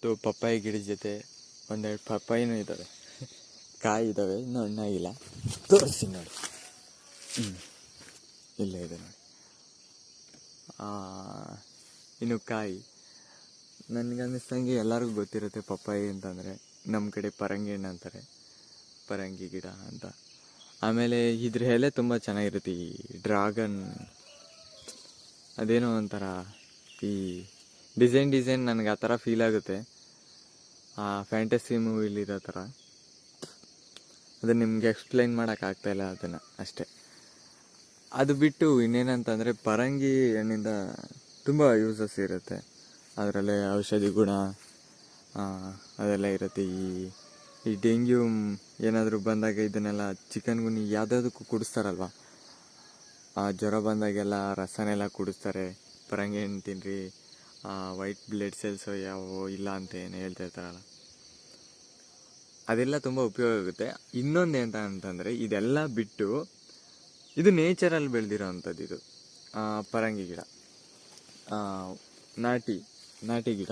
ಮತ್ತು ಪಪ್ಪಾಯಿ ಗಿಡದ ಜೊತೆ ಒಂದೆರಡು ಪಪ್ಪಾಯಿನೂ ಇದ್ದಾವೆ. ಕಾಯಿ ಇದ್ದಾವೆ, ಇನ್ನೂ ಹಣ್ಣಾಗಿಲ್ಲ ತೋರಿಸ್ತೀನಿ ನೋಡಿ. ಹ್ಞೂ ಇಲ್ಲೇ ಇದೆ ನೋಡಿ. ಇನ್ನು ಕಾಯಿ. ನನಗನ್ನಿಸ್ದಂಗೆ ಎಲ್ಲರಿಗೂ ಗೊತ್ತಿರುತ್ತೆ ಪಪ್ಪಾಯಿ ಅಂತಂದರೆ ನಮ್ಮ ಕಡೆ ಪರಂಗಿ ಹಣ್ಣು ಅಂತಾರೆ. ಪರಂಗಿ ಗಿಡ ಅಂತ. ಆಮೇಲೆ ಇದ್ರ ಎಲೆ ತುಂಬ ಚೆನ್ನಾಗಿರುತ್ತೆ ಈ ಡ್ರಾಗನ್. ಅದೇನೋ ಒಂಥರ ಈ ಡಿಸೈನ್ ಡಿಸೈನ್ ನನಗೆ ಆ ಥರ ಫೀಲ್ ಆಗುತ್ತೆ. ಆ ಫ್ಯಾಂಟಸಿ ಮೂವಿಲಿರೋ ಥರ. ಅದು ನಿಮ್ಗೆ ಎಕ್ಸ್ಪ್ಲೈನ್ ಮಾಡೋಕ್ಕಾಗ್ತಾ ಇಲ್ಲ ಅದನ್ನು ಅಷ್ಟೇ. ಅದು ಬಿಟ್ಟು ಇನ್ನೇನಂತಂದರೆ ಪರಂಗಿ ಹಣ್ಣಿಂದ ತುಂಬ ಯೂಸಸ್ ಇರುತ್ತೆ. ಅದರಲ್ಲೇ ಔಷಧಿ ಗುಣ ಅದೆಲ್ಲ ಇರುತ್ತೆ. ಈ ಈ ಡೆಂಗ್ಯೂ ಏನಾದರೂ ಬಂದಾಗ ಇದನ್ನೆಲ್ಲ ಚಿಕನ್ ಗುಣಿ ಯಾವುದಾದಕ್ಕೂ ಕುಡಿಸ್ತಾರಲ್ವ? ಆ ಜ್ವರ ಬಂದಾಗೆಲ್ಲ ರಸನೆಲ್ಲ ಕುಡಿಸ್ತಾರೆ. ಪರಂಗಿ ಹಣ್ಣು ತಿನ್ನಿರಿ ವೈಟ್ ಬ್ಲಡ್ ಸೆಲ್ಸು ಯಾವುವು ಇಲ್ಲ ಅಂತ ಏನು ಹೇಳ್ತಾ ಇರ್ತಾರಲ್ಲ. ಅದೆಲ್ಲ ತುಂಬ ಉಪಯೋಗ ಆಗುತ್ತೆ. ಇನ್ನೊಂದು ಎಂತ ಅಂತಂದರೆ, ಇದೆಲ್ಲ ಬಿಟ್ಟು ಇದು ನೇಚರಲ್ಲಿ ಬೆಳೆದಿರೋ ಅಂಥದ್ದು ಇದು. ಪರಂಗಿ ಗಿಡ. ನಾಟಿ ನಾಟಿ ಗಿಡ.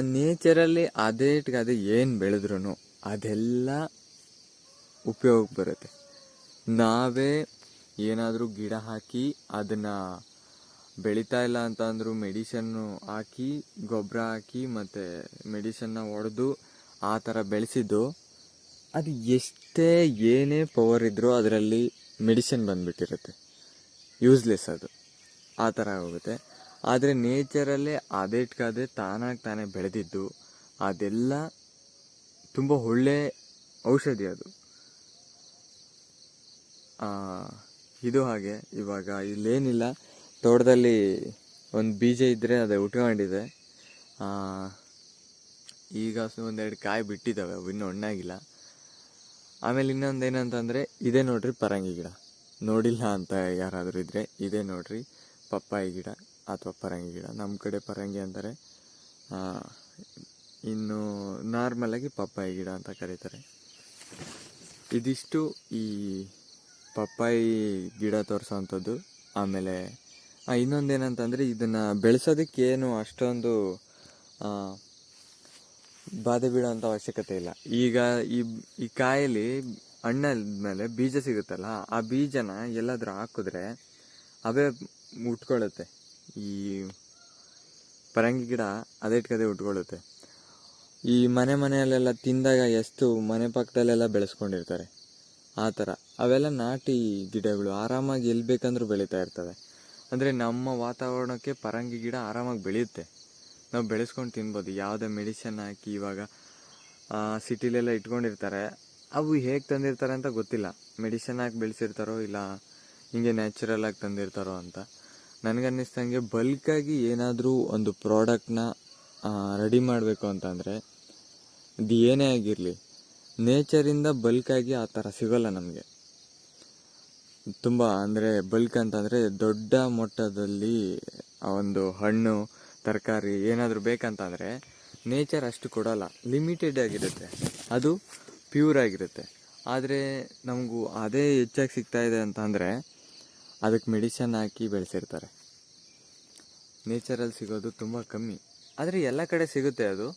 ನೇಚರಲ್ಲಿ ಅದೇಟ್ಗೆ ಅದೇ ಏನು ಬೆಳೆದ್ರೂ ಅದೆಲ್ಲ ಉಪಯೋಗಕ್ಕೆ ಬರುತ್ತೆ. ನಾವೇ ಏನಾದರೂ ಗಿಡ ಹಾಕಿ ಅದನ್ನು ಬೆಳೀತಾ ಇಲ್ಲ ಅಂತ ಅಂದರೂ ಮೆಡಿಸನ್ನು ಹಾಕಿ, ಗೊಬ್ಬರ ಹಾಕಿ ಮತ್ತು ಮೆಡಿಸನ್ನ ಹೊಡೆದು ಆ ಥರ ಬೆಳೆಸಿದ್ದು. ಅದು ಎಷ್ಟೇ ಏನೇ ಪವರ್ ಇದ್ದರೂ ಅದರಲ್ಲಿ ಮೆಡಿಸಿನ್ ಬಂದ್ಬಿಟ್ಟಿರುತ್ತೆ. ಯೂಸ್ಲೆಸ್ ಅದು. ಆ ಥರ ಹೋಗುತ್ತೆ. ಆದರೆ ನೇಚರಲ್ಲೇ ಅದೇಟ್ಕದೇ ತಾನಾಗಿ ತಾನೇ ಬೆಳೆದಿದ್ದು. ಅದೆಲ್ಲ ತುಂಬ ಒಳ್ಳೆ ಔಷಧಿ ಅದು. ಇದು ಹಾಗೆ ಇವಾಗ ಇಲ್ಲೇನಿಲ್ಲ. ತೋಟದಲ್ಲಿ ಒಂದು ಬೀಜ ಇದ್ದರೆ ಅದೇ ಉಟ್ಕೊಂಡಿದೆ. ಈಗ ಒಂದೆರಡು ಕಾಯಿ ಬಿಟ್ಟಿದ್ದಾವೆ, ಅವು ಇನ್ನೂ ಹಣ್ಣಾಗಿಲ್ಲ ಆಮೇಲೆ ಇನ್ನೊಂದು ಏನಂತಂದರೆ, ಇದೇ ನೋಡ್ರಿ ಪರಂಗಿ ಗಿಡ. ನೋಡಿಲ್ಲ ಅಂತ ಯಾರಾದರೂ ಇದ್ದರೆ ಇದೇ ನೋಡ್ರಿ ಪಪ್ಪಾಯಿ ಗಿಡ ಅಥವಾ ಪರಂಗಿ ಗಿಡ. ನಮ್ಮ ಕಡೆ ಪರಂಗಿ ಅಂತಾರೆ ಇನ್ನು ನಾರ್ಮಲಾಗಿ ಪಪ್ಪಾಯಿ ಗಿಡ ಅಂತ ಕರೀತಾರೆ. ಇದಿಷ್ಟು ಈ ಪಪ್ಪಾಯಿ ಗಿಡ ತೋರಿಸೋವಂಥದ್ದು ಆಮೇಲೆ ಇನ್ನೊಂದೇನಂತಂದರೆ ಇದನ್ನು ಬೆಳೆಸೋದಕ್ಕೇನು ಅಷ್ಟೊಂದು ಬಾಧೆ ಬೀಳೋಂಥ ಅವಶ್ಯಕತೆ ಇಲ್ಲ. ಈಗ ಈ ಈ ಕಾಯಲ್ಲಿ ಹಣ್ಣಾದ್ಮೇಲೆ ಬೀಜ ಸಿಗುತ್ತಲ್ಲ, ಆ ಬೀಜನ ಎಲ್ಲಾದರೂ ಹಾಕಿದ್ರೆ ಅವೇ ಉಟ್ಕೊಳ್ಳುತ್ತೆ. ಈ ಪರಂಗಿ ಗಿಡ ಅದೇಟ್ಕದೇ ಉಟ್ಕೊಳ್ಳುತ್ತೆ. ಈ ಮನೆ ಮನೆಯಲ್ಲೆಲ್ಲ ತಿಂದಾಗ ಎಷ್ಟು ಮನೆ ಪಕ್ಕದಲ್ಲೆಲ್ಲ ಬೆಳೆಸ್ಕೊಂಡಿರ್ತಾರೆ. ಆ ಥರ. ಅವೆಲ್ಲ ನಾಟಿ ಗಿಡಗಳು ಆರಾಮಾಗಿ ಎಲ್ಲಿ ಬೇಕಂದ್ರೂ ಬೆಳೀತಾ ಇರ್ತವೆ. ಅಂದರೆ ನಮ್ಮ ವಾತಾವರಣಕ್ಕೆ ಪರಂಗಿ ಗಿಡ ಆರಾಮಾಗಿ ಬೆಳೆಯುತ್ತೆ. ನಾವು ಬೆಳೆಸ್ಕೊಂಡು ತಿನ್ಬೋದು. ಯಾವುದೇ ಮೆಡಿಸನ್ ಹಾಕಿ ಇವಾಗ ಸಿಟಿಲೆಲ್ಲ ಇಟ್ಕೊಂಡಿರ್ತಾರೆ. ಅವು ಹೇಗೆ ತಂದಿರ್ತಾರೆ ಅಂತ ಗೊತ್ತಿಲ್ಲ. ಮೆಡಿಸನ್ ಹಾಕಿ ಬೆಳೆಸಿರ್ತಾರೋ ಇಲ್ಲ, ಹಿಂಗೆ ನ್ಯಾಚುರಲ್ ಆಗಿ ತಂದಿರ್ತಾರೋ ಅಂತ. ನನಗನ್ನಿಸ್ದಂಗೆ ಬಲ್ಕಾಗಿ ಏನಾದರೂ ಒಂದು ಪ್ರಾಡಕ್ಟ್ನ ರೆಡಿ ಮಾಡಬೇಕು ಅಂತಂದರೆ ಇದು ಏನೇ ಆಗಿರಲಿ, ನೇಚರಿಂದ ಬಲ್ಕಾಗಿ ಆ ಥರ ಸಿಗೋಲ್ಲ ನಮಗೆ. ತುಂಬ ಅಂದರೆ ಬಲ್ಕ್ ಅಂತಂದರೆ ದೊಡ್ಡ ಮೊಟ್ಟದಲ್ಲಿ ಆ ಒಂದು ಹಣ್ಣು, ತರಕಾರಿ ಏನಾದರೂ ಬೇಕಂತಂದರೆ ನೇಚರ್ ಅಷ್ಟು ಕೊಡೋಲ್ಲ. ಲಿಮಿಟೆಡ್ ಆಗಿರುತ್ತೆ. ಅದು ಪ್ಯೂರ್ ಆಗಿರುತ್ತೆ. ಆದರೆ ನಮಗೂ ಅದೇ ಹೆಚ್ಚಾಗಿ ಸಿಗ್ತಾ ಇದೆ ಅಂತ ಅಂದರೆ ಅದಕ್ಕೆ ಮೆಡಿಸನ್ ಹಾಕಿ ಬೆಳೆಸಿರ್ತಾರೆ. ನೇಚರಲ್ಲಿ ಸಿಗೋದು ತುಂಬ ಕಮ್ಮಿ. ಆದರೆ ಎಲ್ಲ ಕಡೆ ಸಿಗುತ್ತೆ ಅದು.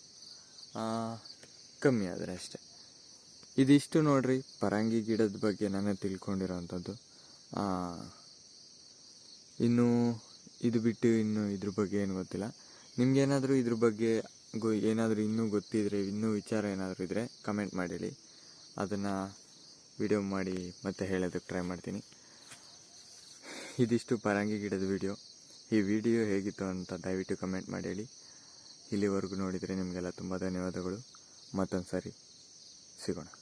ಕಮ್ಮಿ ಆದರೆ ಅಷ್ಟೆ. ಇದಿಷ್ಟು ನೋಡ್ರಿ. ಪರಂಗಿ ಗಿಡದ ಬಗ್ಗೆ ನಾನು ತಿಳ್ಕೊಂಡಿರೋವಂಥದ್ದು ಇನ್ನು ಇದು ಬಿಟ್ಟು ಇನ್ನು ಇದ್ರ ಬಗ್ಗೆ ಏನು ಗೊತ್ತಿಲ್ಲ. ನಿಮಗೇನಾದರೂ ಇದ್ರ ಬಗ್ಗೆ ಗೊ, ಏನಾದರೂ ಇನ್ನೂ ಗೊತ್ತಿದ್ರೆ, ಇನ್ನೂ ವಿಚಾರ ಏನಾದರೂ ಇದ್ದರೆ ಕಮೆಂಟ್ ಮಾಡಿರಿ. ಅದನ್ನು ವಿಡಿಯೋ ಮಾಡಿ ಮತ್ತೆ ಹೇಳೋದಕ್ಕೆ ಟ್ರೈ ಮಾಡ್ತೀನಿ. ಇದಿಷ್ಟು ಪರಂಗಿ ಗಿಡದ ವಿಡಿಯೋ ಈ ವಿಡಿಯೋ ಹೇಗಿತ್ತು ಅಂತ ದಯವಿಟ್ಟು ಕಮೆಂಟ್ ಮಾಡಿ ಹೇಳಿ ಇಲ್ಲಿವರೆಗೂ ನೋಡಿದರೆ ನಿಮಗೆಲ್ಲ ತುಂಬ ಧನ್ಯವಾದಗಳು. ಮತ್ತೊಂದು ಸಾರಿ ಸಿಗೋಣ.